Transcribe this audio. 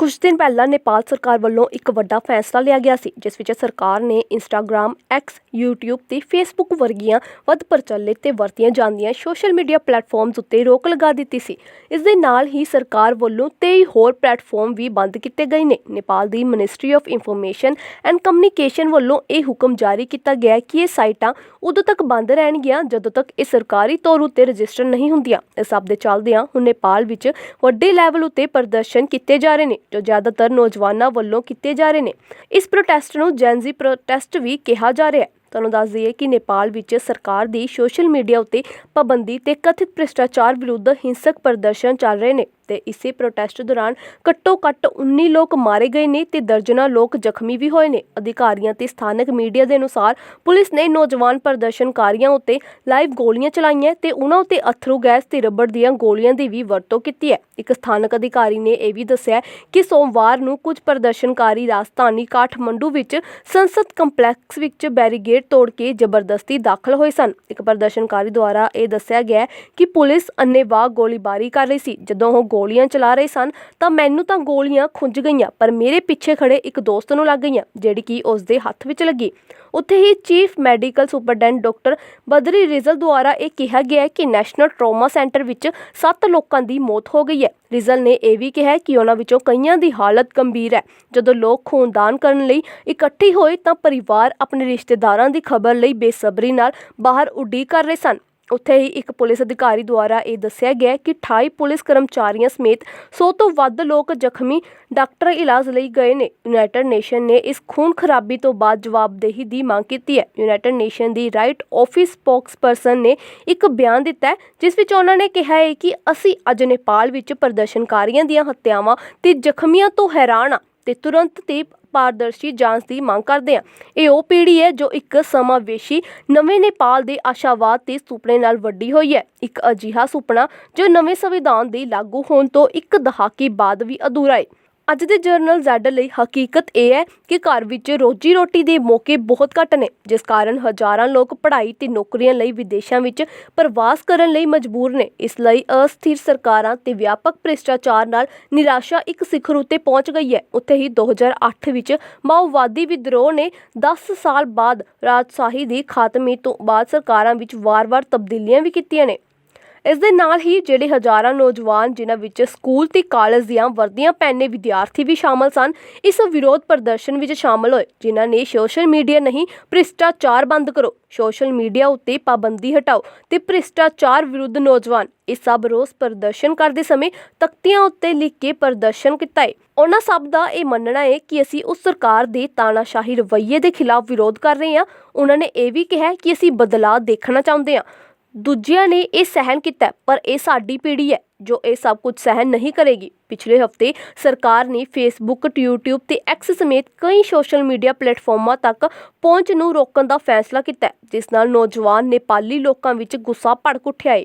ਕੁਝ ਦਿਨ ਪਹਿਲਾਂ ਨੇਪਾਲ ਸਰਕਾਰ ਵੱਲੋਂ ਇੱਕ ਵੱਡਾ ਫੈਸਲਾ ਲਿਆ ਗਿਆ ਸੀ, ਜਿਸ ਵਿੱਚ ਸਰਕਾਰ ਨੇ ਇੰਸਟਾਗ੍ਰam ਐਕਸ YouTube ਤੇ Facebook ਵਰਗੀਆਂ ਵੱਧ ਪ੍ਰਚਲਿਤ ਤੇ ਵਰਤੀਆਂ ਜਾਂਦੀਆਂ ਸੋਸ਼ਲ ਮੀਡੀਆ ਪਲੇਟਫਾਰਮਸ ਉੱਤੇ ਰੋਕ ਲਗਾ ਦਿੱਤੀ ਸੀ। ਇਸ ਦੇ ਨਾਲ ਹੀ ਸਰਕਾਰ ਵੱਲੋਂ 23 ਹੋਰ ਪਲੇਟਫਾਰਮ ਵੀ ਬੰਦ ਕੀਤੇ ਗਏ ਨੇ। ਨੇਪਾਲ ਦੀ ministry of information and communication ਵੱਲੋਂ ਇਹ ਹੁਕਮ ਜਾਰੀ ਕੀਤਾ ਗਿਆ ਕਿ ਇਹ ਸਾਈਟਾਂ ਉਦੋਂ ਤੱਕ ਬੰਦ ਰਹਿਣਗੀਆਂ ਜਦੋਂ ਤੱਕ ਇਹ ਸਰਕਾਰੀ ਤੌਰ ਉੱਤੇ ਰਜਿਸਟਰ ਨਹੀਂ ਹੁੰਦੀਆਂ। ਇਸ ਸਭ ਦੇ ਚੱਲਦਿਆਂ ਹੁਣ ਨੇਪਾਲ ਵਿੱਚ ਵੱਡੇ ਲੈਵਲ ਉੱਤੇ ਪ੍ਰਦਰਸ਼ਨ ਕੀਤੇ ਜਾ ਰਹੇ ਨੇ। ਜੋ ਜ਼ਿਆਦਾਤਰ ਨੌਜਵਾਨਾਂ ਵੱਲੋਂ ਕੀਤੇ ਜਾ ਰਹੇ ਨੇ। ਇਸ ਪ੍ਰੋਟੈਸਟ ਨੂੰ ਜੈਨਜ਼ੀ ਪ੍ਰੋਟੈਸਟ ਵੀ ਕਿਹਾ ਜਾ ਰਿਹਾ ਹੈ। ਤੁਹਾਨੂੰ ਦੱਸ ਦਈਏ ਕਿ ਨੇਪਾਲ ਵਿੱਚ ਸਰਕਾਰ ਦੀ ਸੋਸ਼ਲ ਮੀਡੀਆ ਉੱਤੇ ਪਾਬੰਦੀ ਤੇ ਕਥਿਤ ਭ੍ਰਿਸ਼ਟਾਚਾਰ ਵਿਰੁੱਧ ਹਿੰਸਕ ਪ੍ਰਦਰਸ਼ਨ ਚੱਲ ਰਹੇ ਨੇ। ਤੇ ਇਸੇ ਪ੍ਰੋਟੈਸਟ ਦੌਰਾਨ ਘੱਟੋ ਘੱਟ 19 ਲੋਕ ਮਾਰੇ ਗਏ ਨੇ ਤੇ ਦਰਜਨਾਂ ਲੋਕ ਜ਼ਖਮੀ ਵੀ ਹੋਏ ਨੇ। ਅਧਿਕਾਰੀਆਂ ਤੇ ਸਥਾਨਕ ਮੀਡੀਆ ਦੇ ਅਨੁਸਾਰ ਪੁਲਿਸ ਨੇ ਨੌਜਵਾਨ ਪ੍ਰਦਰਸ਼ਨਕਾਰੀਆਂ ਉੱਤੇ ਲਾਈਵ ਗੋਲੀਆਂ ਚਲਾਈਆਂ ਤੇ ਉਹਨਾਂ ਉੱਤੇ ਅਥਰੂ, ਗੈਸ ਤੇ ਰਬੜ ਦੀਆਂ ਗੋਲੀਆਂ ਦੀ ਵੀ ਵਰਤੋਂ ਕੀਤੀ ਹੈ। ਇੱਕ ਸਥਾਨਕ ਅਧਿਕਾਰੀ ਨੇ ਇਹ ਵੀ ਦੱਸਿਆ ਕਿ ਸੋਮਵਾਰ ਨੂੰ ਕੁਝ ਪ੍ਰਦਰਸ਼ਨਕਾਰੀ ਰਾਜਧਾਨੀ ਕਾਠਮੰਡੂ ਵਿੱਚ ਸੰਸਦ ਕੰਪਲੈਕਸ ਵਿੱਚ ਬੈਰੀਗੇਡ ਤੋੜ ਕੇ ਜ਼ਬਰਦਸਤੀ ਦਾਖਲ ਹੋਏ ਸਨ। ਇੱਕ ਪ੍ਰਦਰਸ਼ਨਕਾਰੀ ਦੁਆਰਾ ਇਹ ਦੱਸਿਆ ਗਿਆ ਕਿ ਪੁਲਿਸ ਅੰਨੇਵਾਹ ਗੋਲੀਬਾਰੀ ਕਰ ਰਹੀ ਸੀ। ਜਦੋਂ ਉਹ ਗੋਲੀਆਂ ਚਲਾ ਰਹੇ ਸਨ, ਤਾਂ ਮੈਨੂੰ ਤਾਂ ਗੋਲੀਆਂ ਖੁੰਝ ਗਈਆਂ, ਪਰ ਮੇਰੇ ਪਿੱਛੇ ਖੜੇ ਇੱਕ ਦੋਸਤ ਨੂੰ ਲੱਗ ਗਈਆਂ, ਜਿਹੜੀ ਕਿ ਉਸ ਦੇ ਹੱਥ ਵਿੱਚ ਲੱਗੀ। ਉੱਥੇ ਹੀ chief medical superintendent doctor Badri Rizal ਦੁਆਰਾ ਇਹ ਕਿਹਾ ਗਿਆ ਹੈ ਕਿ ਨੈਸ਼ਨਲ ਟਰੋਮਾ ਸੈਂਟਰ ਵਿੱਚ 7 ਲੋਕਾਂ ਦੀ ਮੌਤ ਹੋ ਗਈ ਹੈ। ਰਿਜ਼ਲ ਨੇ ਇਹ ਵੀ ਕਿਹਾ ਕਿ ਉਹਨਾਂ ਵਿੱਚੋਂ ਕਈਆਂ ਦੀ ਹਾਲਤ ਗੰਭੀਰ ਹੈ। ਜਦੋਂ ਲੋਕ ਖੂਨਦਾਨ ਕਰਨ ਲਈ ਇਕੱਠੇ ਹੋਏ, ਤਾਂ ਪਰਿਵਾਰ ਆਪਣੇ ਰਿਸ਼ਤੇਦਾਰਾਂ ਦੀ ਖਬਰ ਲਈ ਬੇਸਬਰੀ ਨਾਲ ਬਾਹਰ ਉਡੀਕ ਕਰ ਰਹੇ ਸਨ। ਉੱਥੇ ਹੀ ਇੱਕ ਪੁਲਿਸ ਅਧਿਕਾਰੀ ਦੁਆਰਾ ਇਹ ਦੱਸਿਆ ਗਿਆ ਕਿ 28 ਪੁਲਿਸ ਕਰਮਚਾਰੀਆਂ ਸਮੇਤ 100 ਤੋਂ ਵੱਧ ਲੋਕ ਜ਼ਖਮੀ ਡਾਕਟਰ ਇਲਾਜ ਲਈ ਗਏ ਨੇ। ਯੂਨਾਈਟਿਡ ਨੇਸ਼ਨ ਨੇ ਇਸ ਖੂਨ ਖਰਾਬੀ ਤੋਂ ਬਾਅਦ ਜਵਾਬਦੇਹੀ ਦੀ ਮੰਗ ਕੀਤੀ ਹੈ। ਯੂਨਾਈਟਿਡ ਨੇਸ਼ਨ ਦੀ ਰਾਈਟ ਆਫਿਸ ਸਪੋਕਸਪਰਸਨ ਨੇ ਇੱਕ ਬਿਆਨ ਦਿੱਤਾ ਜਿਸ ਵਿੱਚ ਉਹਨਾਂ ਨੇ ਕਿਹਾ ਹੈ ਕਿ ਅਸੀਂ ਅੱਜ ਨੇਪਾਲ ਵਿੱਚ ਪ੍ਰਦਰਸ਼ਨਕਾਰੀਆਂ ਦੀਆਂ ਹੱਤਿਆਵਾਂ ਤੇ ਜ਼ਖਮੀਆਂ ਤੋਂ ਹੈਰਾਨ ਹਾਂ। ਤੇ ਤੁਰੰਤ ਤੇ ਪਾਰਦਰਸ਼ੀ ਜਾਂਚ ਦੀ ਮੰਗ ਕਰਦੇ ਹਾਂ ਇਹ ਉਹ ਪੀੜ੍ਹੀ ਹੈ ਜੋ ਇੱਕ ਸਮਾਵੇਸ਼ੀ ਨਵੇਂ ਨੇਪਾਲ ਦੇ ਆਸ਼ਾਵਾਦ ਤੇ ਸੁਪਨੇ ਨਾਲ ਵੱਡੀ ਹੋਈ ਹੈ। ਇੱਕ ਅਜਿਹਾ ਸੁਪਨਾ ਜੋ ਨਵੇਂ ਸੰਵਿਧਾਨ ਦੇ ਲਾਗੂ ਹੋਣ ਤੋਂ ਇੱਕ ਦਹਾਕੇ ਬਾਅਦ ਵੀ ਅਧੂਰਾ ਹੈ ਅੱਜ ਦੇ ਜਰਨਲ ਜ਼ੈਡ ਲਈ ਹਕੀਕਤ ਇਹ ਹੈ ਕਿ ਘਰ ਵਿੱਚ ਰੋਜੀ ਰੋਟੀ ਦੇ ਮੌਕੇ ਬਹੁਤ ਘੱਟ ਨੇ, ਜਿਸ ਕਾਰਨ ਹਜ਼ਾਰਾਂ ਲੋਕ ਪੜ੍ਹਾਈ ਤੇ ਨੌਕਰੀਆਂ ਲਈ ਵਿਦੇਸ਼ਾਂ ਵਿੱਚ ਪ੍ਰਵਾਸ ਕਰਨ ਲਈ ਮਜਬੂਰ ਨੇ। ਇਸ ਲਈ ਅਸਥਿਰ ਸਰਕਾਰਾਂ ਤੇ ਵਿਆਪਕ ਭ੍ਰਿਸ਼ਟਾਚਾਰ ਨਾਲ ਨਿਰਾਸ਼ਾ ਇੱਕ ਸਿਖਰ ਉੱਤੇ ਪਹੁੰਚ ਗਈ ਹੈ। ਉੱਥੇ ਹੀ 2008 ਵਿੱਚ ਮਾਓਵਾਦੀ ਵਿਦਰੋਹ ਨੇ 10 ਸਾਲ ਬਾਅਦ ਰਾਜਸ਼ਾਹੀ ਦੀ ਖਾਤਮੇ ਤੋਂ ਬਾਅਦ ਸਰਕਾਰਾਂ ਵਿੱਚ ਵਾਰ-ਵਾਰ ਤਬਦੀਲੀਆਂ ਵੀ ਕੀਤੀਆਂ ਨੇ। ਇਸ ਦੇ ਨਾਲ ਹੀ ਜਿਹੜੇ ਹਜ਼ਾਰਾਂ ਨੌਜਵਾਨ ਜਿਨ੍ਹਾਂ ਵਿੱਚ ਸਕੂਲ ਤੇ ਕਾਲਜ ਦੀਆਂ ਵਰਦੀਆਂ ਪਹਿਨੇ ਵਿਦਿਆਰਥੀ ਵੀ ਸ਼ਾਮਲ ਸਨ, ਇਸ ਵਿਰੋਧ ਪ੍ਰਦਰਸ਼ਨ ਵਿੱਚ ਸ਼ਾਮਲ ਹੋਏ, ਜਿਨ੍ਹਾਂ ਨੇ ਸੋਸ਼ਲ ਮੀਡੀਆ ਨਹੀਂ, ਭ੍ਰਿਸ਼ਟਾਚਾਰ ਬੰਦ ਕਰੋ, ਸੋਸ਼ਲ ਮੀਡੀਆ ਉੱਤੇ ਪਾਬੰਦੀ ਹਟਾਓ ਤੇ ਭ੍ਰਿਸ਼ਟਾਚਾਰ ਵਿਰੁੱਧ ਨੌਜਵਾਨ ਇਹ ਸਭ ਰੋਸ ਪ੍ਰਦਰਸ਼ਨ ਕਰਦੇ ਸਮੇਂ ਤਖਤੀਆਂ ਉੱਤੇ ਲਿਖ ਕੇ ਪ੍ਰਦਰਸ਼ਨ ਕੀਤਾ ਹੈ ਉਹਨਾਂ ਸਭ ਦਾ ਇਹ ਮੰਨਣਾ ਹੈ ਕਿ ਅਸੀਂ ਉਸ ਸਰਕਾਰ ਦੇ ਤਾਨਾਸ਼ਾਹੀ ਰਵੱਈਏ ਦੇ ਖਿਲਾਫ ਵਿਰੋਧ ਕਰ ਰਹੇ ਹਾਂ। ਉਹਨਾਂ ਨੇ ਇਹ ਵੀ ਕਿਹਾ ਕਿ ਅਸੀਂ ਬਦਲਾਅ ਦੇਖਣਾ ਚਾਹੁੰਦੇ ਹਾਂ। ਦੂਜਿਆਂ ਨੇ ਇਹ ਸਹਿਣ ਕੀਤਾ ਪਰ ਇਹ ਸਾਡੀ ਪੀੜ੍ਹੀ ਹੈ ਜੋ ਇਹ ਸਭ ਕੁਝ ਸਹਿਣ ਨਹੀਂ ਕਰੇਗੀ। ਪਿਛਲੇ ਹਫ਼ਤੇ ਸਰਕਾਰ ਨੇ ਫੇਸਬੁੱਕ YouTube ਤੇ X ਸਮੇਤ ਕਈ ਸੋਸ਼ਲ ਮੀਡੀਆ ਪਲੇਟਫਾਰਮਾਂ ਤੱਕ ਪਹੁੰਚ ਨੂੰ ਰੋਕਣ ਦਾ ਫੈਸਲਾ ਕੀਤਾ ਜਿਸ ਨਾਲ ਨੌਜਵਾਨ ਨੇਪਾਲੀ ਲੋਕਾਂ ਵਿੱਚ ਗੁੱਸਾ ਭੜਕ ਉੱਠਿਆ ਹੈ।